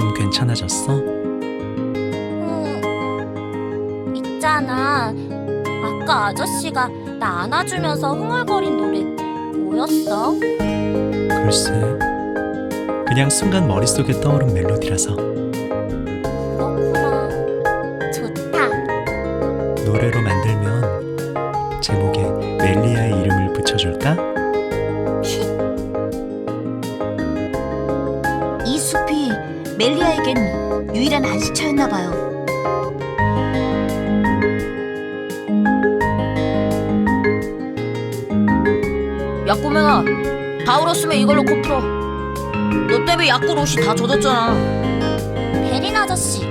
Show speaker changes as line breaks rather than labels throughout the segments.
좀 괜찮아졌어?
음, 있잖아. 아까 아저씨가 나 안아주면서 흥얼거린 노래 뭐였어?
글쎄. 그냥 순간 머릿속에 떠오른 멜로디라서
그렇구나. 좋다.
노래로 만
멜리아에겐 유일한 안식처였나 봐요.
야 꼬맹아 다 울었으면 이걸로 코 풀어 너 때문에 약국 옷이 다 젖었잖아
베린 아저씨.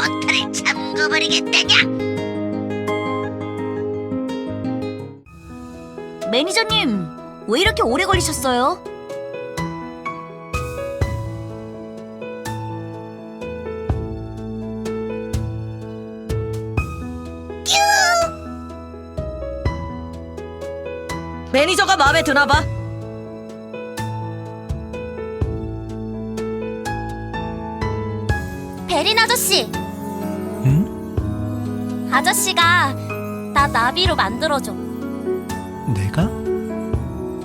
포탈을 잠궈버리겠다냐? 매니저님, 왜 이렇게 오래 걸리셨어요?
매니저가 마음에 드나 봐
베린 아저씨.
응?
아저씨가 나 나비로 만들어줘.
내가?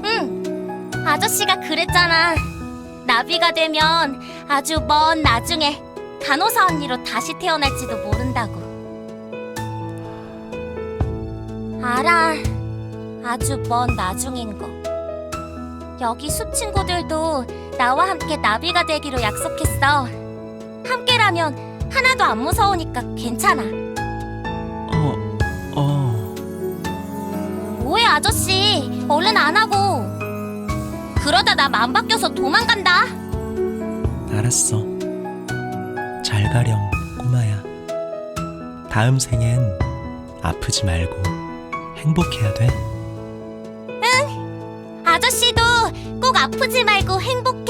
응. 아저씨가 그랬잖아. 나비가 되면 아주 먼 나중에 간호사 언니로 다시 태어날지도 모른다고. 알아. 아주 먼 나중인 거. 여기 숲 친구들도 나와 함께 나비가 되기로 약속했어. 함께라면 하나도 안 무서우니까 괜찮아. 아저씨 얼른 안 하고 그러다 나 맘 바뀌어서 도망간다
알았어. 잘 가렴, 꼬마야. 다음 생엔 아프지 말고 행복해야 돼.
아저씨도 꼭 아프지 말고 행복